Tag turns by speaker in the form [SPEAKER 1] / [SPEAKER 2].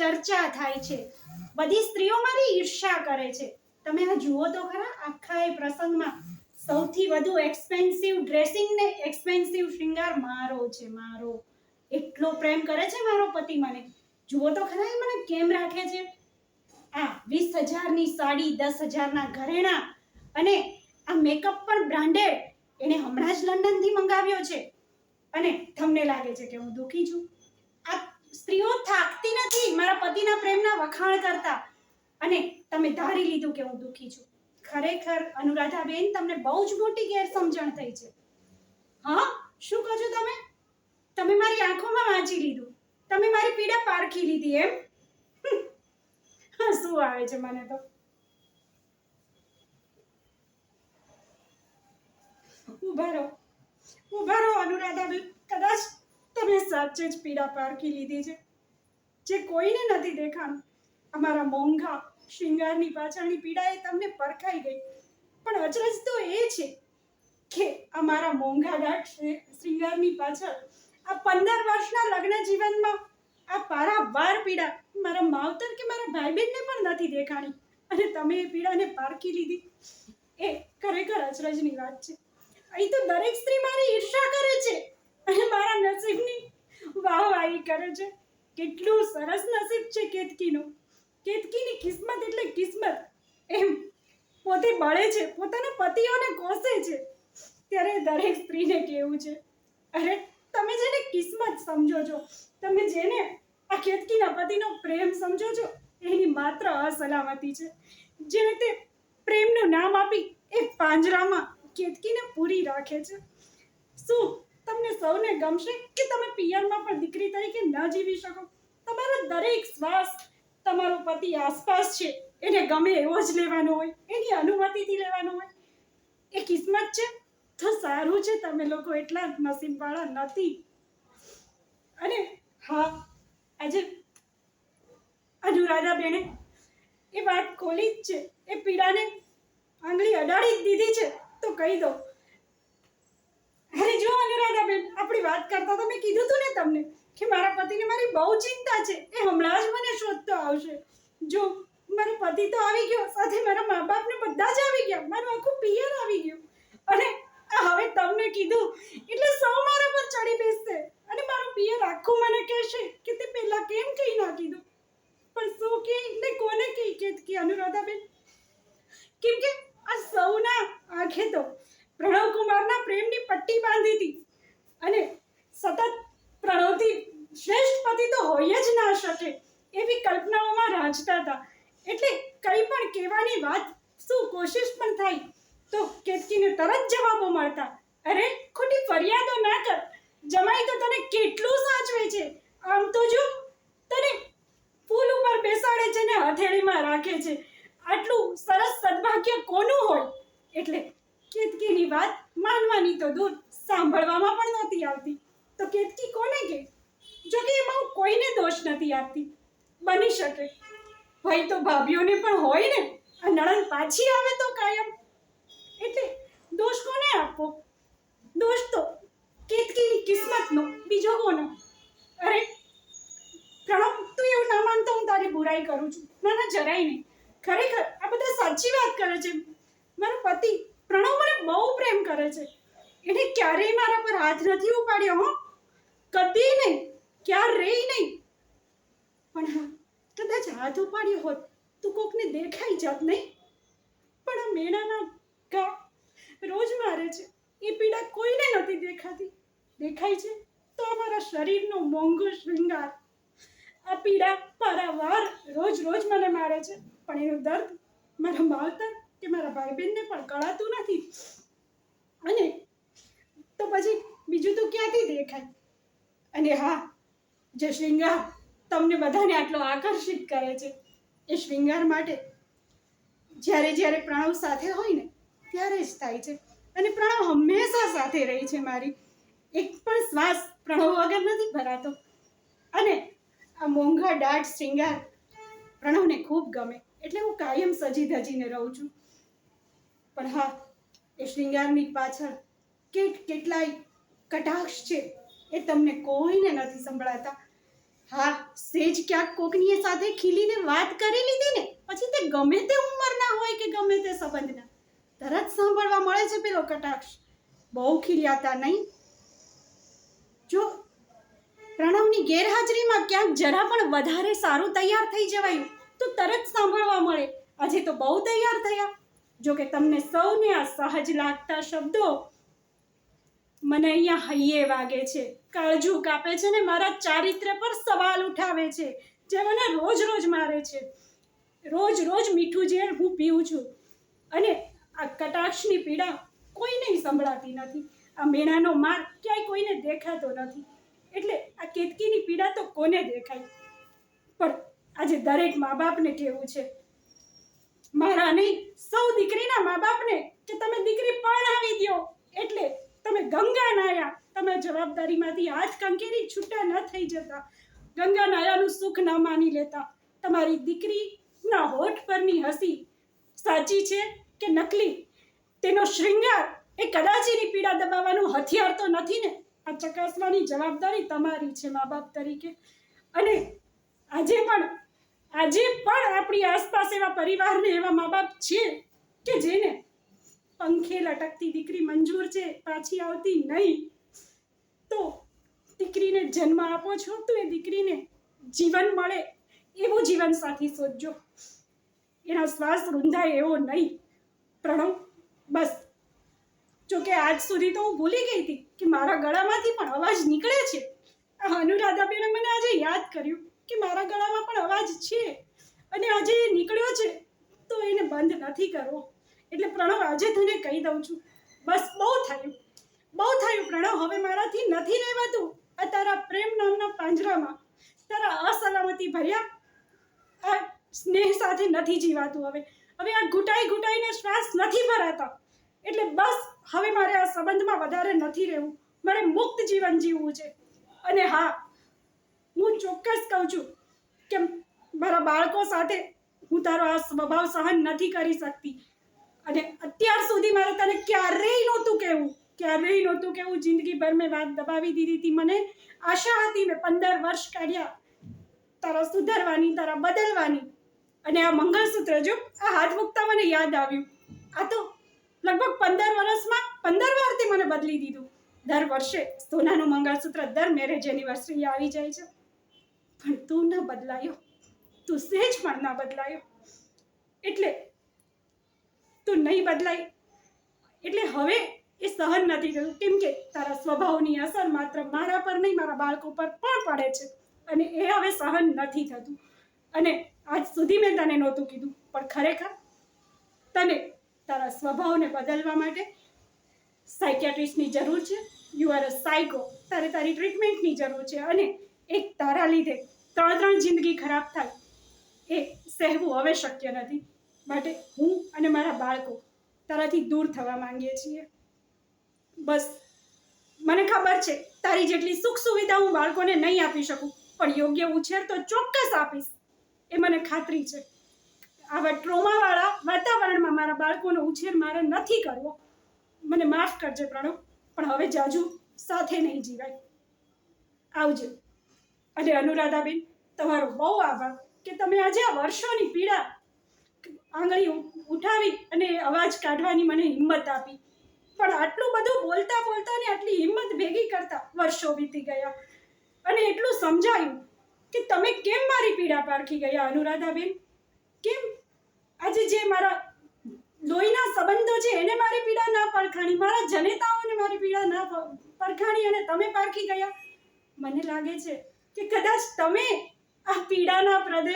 [SPEAKER 1] ચર્ચા થાય છે. બધી સ્ત્રીઓ મારી ઈર્ષા કરે છે. તમે આ જુઓ તો ખરા, આખા એ પ્રસંગમાં સૌથી વધુ એક્સપેન્સિવ ડ્રેસિંગ ને એક્સપેન્સિવ શૃંગાર મારો છે, મારો. એટલો પ્રેમ કરે છે મારો પતિ મને. જુઓ તો ખરા, એ મને કેમ રાખે છે? આ વીસ હજારની સાડી, દસ હજારના ઘરેણા અને આ મેકઅપ પણ બ્રાન્ડેડ એને હમણાં જ લંડનથી મંગાવ્યો છે. અને તમને લાગે છે કે હું દુઃખી છું? સ્ત્રીઓ થાકતી નથી, મારા પતિના પ્રેમના વખાણ કરતા. અને તમે ધારી લીધું કે હું દુઃખી છું. ખરેખર અનુરાધાબેન તમને બહુ જ મોટી ગેરસમજણ થઈ છે. હા? શું કહો છો તમે? તમે મારી આંખોમાં વાંચી લીધું. તમે મારી પીડા પારખી લીધી એમ? શું આવે છે મને તો? ઊભા રહો. ઊભા રહો અનુરાધાબેન. કદાચ તમે સાચે જ પીડા પારખી લીધી છે. જે કોઈને નથી દેખાણું. અમારા મોંઘા, શિંગારની પાછળની પીડા એ તમને પરખાઈ ગઈ. પણ અચરજ તો એ છે કે અમારા મોંઘા દાટ શૃંગારની પાછળ આ પંદર વર્ષના લગ્ન જીવનમાં આ પારાવાર પીડા મારા માવતર કે મારા ભાઈ બહેનને પણ નથી દેખાણી. અને તમે એ પીડાને પારખી લીધી. એ ખરેખર અચરજની વાત છે. અહીં તો દરેક સ્ત્રી મારી ઈર્ષા કરે છે. અને મારા નસીબની વાહવાહી કરે છે. કેટલું સરસ નસીબ છે કેતકીનું. કેતકીની કિસ્મત એટલે કિસ્મત. એમ પોતે બળે છે, પોતાના પતિઓને કોસે છે. ત્યારે દરેક સ્ત્રીને કેવું છે? અરે, તમે જેને કિસ્મત સમજો છો, તમે જેને આ કેતકીના પતિનો પ્રેમ સમજો છો, એની માત્ર અસલામતી છે. જેને તે પ્રેમનું નામ આપી એ પાંજરામાં કેતકીને પૂરી રાખે છે. શું તમને સૌને ગમશે કે તમે પિયરમાં પણ દીકરી તરીકે ન જીવી શકો. તમારો દરેક શ્વાસ તમારો પતિ આસપાસ છે. એને ગમે એવો જ લેવાનો હોય, એની અનુમતિથી લેવાનો હોય. એ કિસ્મત છે? તો સારું છે તમે લોકો એટલા નસીબવાળા નથી. અને હા, આજે અનુરાધા બેને એ વાત ખોલી જ છે. એ પીડાને આંગળી અડાડી જ દીધી છે. તો કહી દો જો અનુરાધાબેન આપણી વાત કરતા તો મેં કીધું તું ને તમને કે મારા પતિને મારી બહુ ચિંતા છે. એ હમણાં જ મને શોધતો આવશે. જો, મારો પતિ તો આવી ગયો, સાથે મારા મા બાપને બધા જ આવી ગયા. મારું આખું પિયર આવી ગયું અને આ હવે તમને કીધું એટલે સૌ મારા પર ચડી બેસશે અને મારું પિયર આખું મને કહેશે કે તે પહેલા કેમ કહી ના કીધું પણ શું કે ને કોને કહી કે કે અનુરાધાબેન કેમ કે આ સૌના આંખે તો પ્રણવ કુમારના પ્રેમની પટ્ટી બાંધી હતી અને સતત પ્રણવથી શ્રેષ્ઠ પતિ તો હોય જ ના શકે એવી કલ્પનાઓમાં રાંચતા હતા એટલે કંઈ પણ કહેવાની વાત શું કોશિશ પણ થાય તો કેતકીને તરત જવાબો મળતા અરે ખોટી ફરિયાદો ના કર જમાઈ તો તને કેટલું સાચવે છે? આમ તો જો, તને ફૂલ ઉપર બેસાડે છે ને હથેળીમાં રાખે છે. આટલું સરસ સદભાગ્ય કોનું હોય? એટલે કેતકીની વાત માનવાની તો દૂર સાંભળવામાં પણ નહોતી આવતી. તો કેતકી કોને કે? જો કે એમાં કોઈને દોષ નથી આપતી. બની શકે. ભાઈ તો ભાભીઓને પણ હોય ને, આ નણંદ પાછી આવે તો કાયમ. એટલે દોષ કોને આપવો? દોષ તો કેતકીની કિસ્મતનો બીજો કોનો? અરે, પ્રણવ, તું એવું ના માનતો હું તારી બુરાઈ કરું છું. ના ના, જરાય નહીં. ખરેખર આ બધા સાચી વાત કરે છે. મારો પતિ, પ્રણવ મને બહુ પ્રેમ કરે છે. એને ક્યારેય મારા પર હાથ નથી ઉપાડ્યો, હો. કદી નહીં, ક્યારેય નહીં. પણ હા, કદાચ હાથ ઉપાડ્યો હોત તો કોકને દેખાઈ જાત નહીં. પણ આ મેળાના ઘા રોજ મારે છે. એ પીડા કોઈને નથી દેખાતી. દેખાય છે? તો અમારા શરીરનો મોંઘો શૃંગાર. આ પીડા પારાવાર રોજ રોજ મને મારે છે. પણ એનું દર્દ મારા માવતર કે મારા ભાઈ બહેનને પણ કળાતું નથી. અને તો પછી બીજું તો ક્યાંથી દેખાય? અને હા, જે શૃંગાર તમને બધાને આટલો આકર્ષિત કરે છે, એ શૃંગાર માટે જ્યારે જ્યારે પ્રણવ સાથે હોય ને, ત્યારે જ થાય છે. અને પ્રણવ હંમેશા સાથે રહી છે મારી. એક પણ શ્વાસ પ્રણવ વગર નથી ભરાતો. અને આ મોંઘા દાટ શૃંગાર પ્રણવને ખૂબ ગમે. એટલે હું કાયમ સજી ધજીને રહું છું. પણ હા, એ શ્રીંગારની પાછળ કેટ કેટલાય કટાક્ષ છે એ તમને કોઈને નથી સંભળાતા. હા, સેજ ક્યાંક કોકની સાથે ખીલીને વાત કરી લીધી ને, પછી તે ગમે તે ઉંમરના હોય કે ગમે તે સંબંધના, તરત સાંભળવા મળે છે પેલો કટાક્ષ. બહુ ખીલ્યાતા નહીં જો પ્રણવની ગેરહાજરીમાં ક્યાંક જરા પણ વધારે સારું તૈયાર થઈ જવાયું, તો તરત સાંભળવા મળે. આજે તો બહુ તૈયાર થયા. જો કે તમને સૌને આ સહજ લાગતા શબ્દો મને અહીંયા હૈયે વાગે છે. કાળજું કાપે છે ને મારા ચારિત્ર્ય પર સવાલ ઉઠાવે છે, જે મને રોજ રોજ મારે છે. રોજ રોજ મીઠું ઝેર હું પીઉં છું. અને આ કટાક્ષની પીડા કોઈને સંભળાતી નથી. આ મેણાનો માર ક્યાંય કોઈને દેખાતો નથી. એટલે આ કેતકીની પીડા તો કોને દેખાય? પણ આજે દરેક મા બાપને કહેવું છે, મારા નહીં, સૌ દીકરીના મા બાપને કે તમે દીકરી પરણાવી દ્યો. એટલે તમે ગંગા નાયા. તમે જવાબદારીમાંથી હાથ કંકેરી છૂટા ન થઈ જતા. ગંગા નાયાનું સુખ ન માની લેતા. તમારી દીકરીના હોઠ પરની હસી સાચી છે કે નકલી? તેનો શૃંગાર એ કદાચ એની પીડા દબાવવાનું હથિયાર તો નથી ને. આ ચકાસવાની જવાબદારી તમારી છે મા બાપ તરીકે. અને આજે પણ આજે પણ આપણી આસપાસ એવા પરિવારને એવા મા બાપ છે કે જેને પંખે લટકતી દીકરી મંજૂર છે, પાછી આવતી નહીં. તો દીકરીને જન્મ આપો છો તો એ દીકરીને જીવન મળે, એવું જીવન સાથી શોધજો. એના શ્વાસ રૂંધાય એવો નહીં. પ્રણવ, બસ. જો કે આજ સુધી તો હું ભૂલી ગઈ હતી કે મારા ગળામાંથી પણ અવાજ નીકળે છે. અનુરાધાબેને મને આજે યાદ કર્યું કે મારા ગળામાં પણ અવાજ છે અને આજે એ નીકળ્યો છે. તો એને બંધ નથી કરવો. એટલે પ્રણવ આજે તને કહી દઉં છું. બસ બહુ થયું. બહુ થયું પ્રણવ. હવે મારાથી નથી રહેવાતું આ તારા પ્રેમ નામના પાંજરામાં. તારા અસલામતી ભર્યા. આ સ્નેહ સાથે નથી જીવાતું હવે. હવે આ ઘૂંટાઈ ઘૂંટાઈને શ્વાસ નથી ભરાતા. એટલે બસ હવે મારે આ સંબંધમાં વધારે નથી રહેવું. મારે મુક્ત જીવન જીવવું છે. અને હા, હું ચોક્કસ કહું છું કે મારા બાળકો સાથે હું તારો આ સ્વભાવ સહન નથી કરી શકતી. અને અત્યાર સુધી મારે તને ક્યારેય નહોતું કહેવું. ક્યારેય નહોતું કહેવું. જિંદગીભર મેં વાત દબાવી દીધી હતી. મને આશા હતી મેં પંદર વર્ષ કાઢ્યા. તારા સુધારવાની, તારા બદલવાની. અને આ મંગળસૂત્ર જો આ હાથ મૂકતા મને યાદ આવ્યું. આ તો લગભગ પંદર વર્ષમાં, પંદર વારથી મને બદલી દીધું. દર વર્ષે સોનાનું મંગળસૂત્ર દર મેરેજ એનિવર્સરી આવી જાય છે. પણ તું ન બદલાયો. તું સહેજ પણ ના બદલાયો. એટલે તું નહીં બદલાય. એટલે હવે એ સહન નથી થયું. કેમ કે તારા સ્વભાવની અસર માત્ર મારા પર નહીં, મારા બાળકો પર પણ પડે છે. અને એ હવે સહન નથી થતું. અને આજ સુધી મેં તને નહોતું કીધું. પણ ખરેખર તને તારા સ્વભાવને બદલવા માટે સાયકિયાટ્રિસ્ટની જરૂર છે. યુ આર અ સાયકો તારે તારી ટ્રીટમેન્ટની જરૂર છે. અને એક તારા લીધે ત્રણ ત્રણ જિંદગી ખરાબ થાય એ સહેવું હવે શક્ય નથી. માટે હું અને મારા બાળકો તારાથી દૂર થવા માંગીએ છીએ. બસ. મને ખબર છે, તારી જેટલી સુખ સુવિધા હું બાળકોને નહીં આપી શકું, પણ યોગ્ય ઉછેર તો ચોક્કસ આપીશ. એ મને ખાતરી છે. આવા ટ્રોમાવાળા વાતાવરણમાં મારા બાળકોનો ઉછેર મારે નથી કરવો. મને માફ કરજે પ્રણવ, પણ હવે જાજુ સાથે નહીં જીવાય. આવજો. અને અનુરાધાબેન, તમારો બહુ આભાર કે તમે આજે આ વર્ષોની પીડા આંગળી ઉઠાવી અને અવાજ કાઢવાની મને હિંમત આપી. પણ આટલું બધું બોલતા બોલતા ને આટલી હિંમત ભેગી કરતા વર્ષો વીતી ગયા. અને એટલું સમજાયું કે તમે કેમ મારી પીડા પારખી ગયા, અનુરાધાબેન? કેમ આજે જે મારા લોહીના સંબંધો છે, એને મારી પીડા ના પરખાણી મારા જનેતાઓને મારી પીડા ના પરખાણી અને તમે પારખી ગયા. મને લાગે છે કે કદાચ તમે આ પીડાના પ્રદેશ